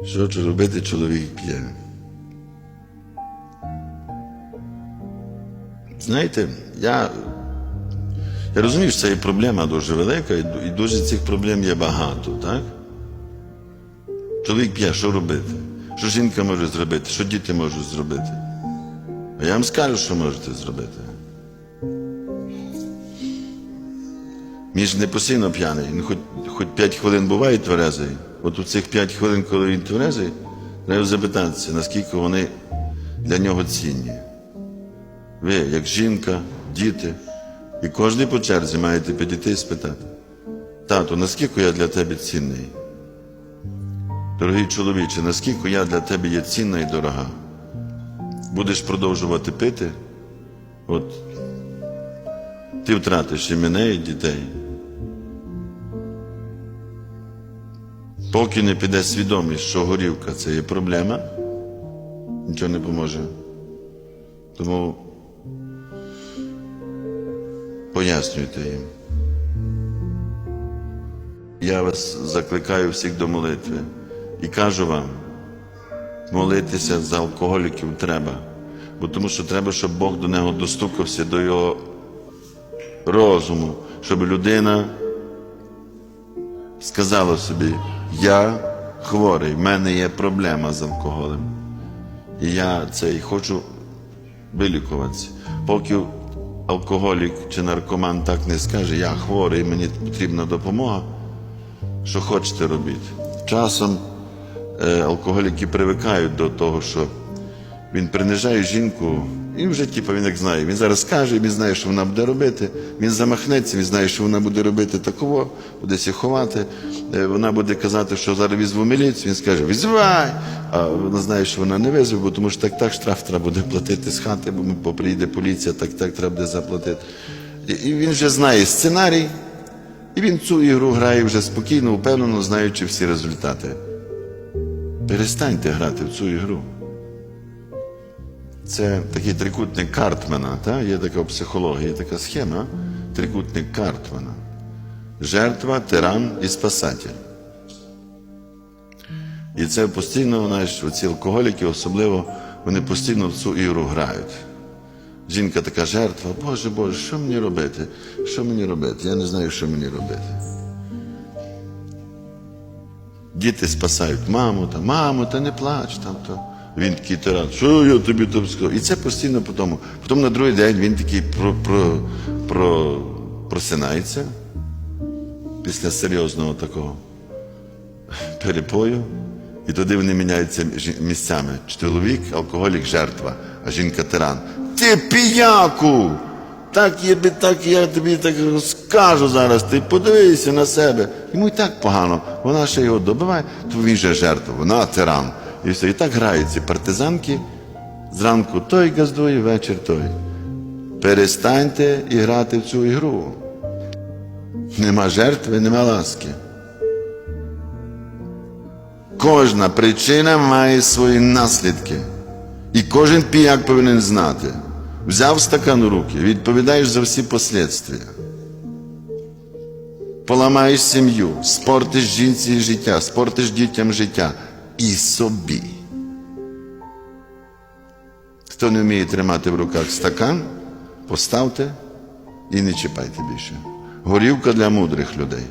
Що ж робити чоловік п'є? Знаєте, я, я розумію, що це є проблема дуже велика, і дуже цих проблем є багато, так? Чоловік п'є, що робити? Що жінка може зробити? Що діти можуть зробити? А я вам скажу, що можете зробити. Він ж не постійно п'яний, він хоч, хоч 5 хвилин буває тверезий. От у цих 5 хвилин, коли він тверезий, треба запитатися, наскільки вони для нього цінні. Ви, як жінка, діти, і кожен по черзі маєте підійти і спитати. Тату, наскільки я для тебе цінний? Дорогий чоловіче, наскільки я для тебе є цінна і дорога? Будеш продовжувати пити? От ти втратиш і мене, і дітей. Поки не піде свідомість, що горівка це є проблема, нічого не поможе. Тому пояснюйте їм. Я вас закликаю всіх до молитви і кажу вам, молитися за алкоголіків треба, бо тому що треба, щоб Бог до нього достукався, до його розуму, щоб людина сказала собі, я хворий, в мене є проблема з алкоголем. І я цей хочу вилікуватися. Поки алкоголік чи наркоман так не скаже, я хворий, мені потрібна допомога, що хочете робіть. Часом е, алкоголіки привикають до того, що він принижає жінку, і вже типу, він як знає. Він зараз скаже, він знає, що вона буде робити. Він замахнеться, він знає, що вона буде робити такого, буде сі ховати. Е, Вона буде казати, що зараз візьму міліцію. Він скаже, візивай. А вона знає, що вона не визве, бо тому що так так штраф треба буде платити з хати, бо ми- бо поліція, так так треба буде заплатити. І, він вже знає сценарій, і він цю ігру грає вже спокійно, впевнено, знаючи всі результати. Перестаньте грати в цю ігру. Це такий трикутник Картмана. Та? Є така в психології, є така схема, трикутник Картмана. Жертва, тиран і спасатель. І це постійно, знаєш, ці алкоголіки, особливо, вони постійно в цю ігру грають. Жінка така жертва, Боже Боже, що мені робити? Що мені робити? Я не знаю, що мені робити. Діти спасають маму, та мамо, та не плач там то. Він такий тиран, що я тобі там сказав? І це постійно по тому. Потім на другий день він такий про, про, про, просинається після серйозного такого перепою. І туди вони міняються місцями. Чоловік, алкоголік, жертва, а жінка тиран. Ти піяку! Так я, так я тобі так розкажу зараз. Ти подивися на себе. Йому і так погано. Вона ще його добиває, то він же жертва, вона тиран. І все. І так грають ці партизанки. Зранку той газдує, вечір той. Перестаньте і грати в цю ігру. Нема жертви, нема ласки. Кожна причина має свої наслідки. І кожен піяк повинен знати. Взяв стакан у руки, відповідаєш за всі послідствия. Поламаєш сім'ю, спортиш жінці життя, спортиш дітям життя і собі. Хто не вміє тримати в руках стакан, поставте і не чіпайте більше. Горівка для мудрих людей.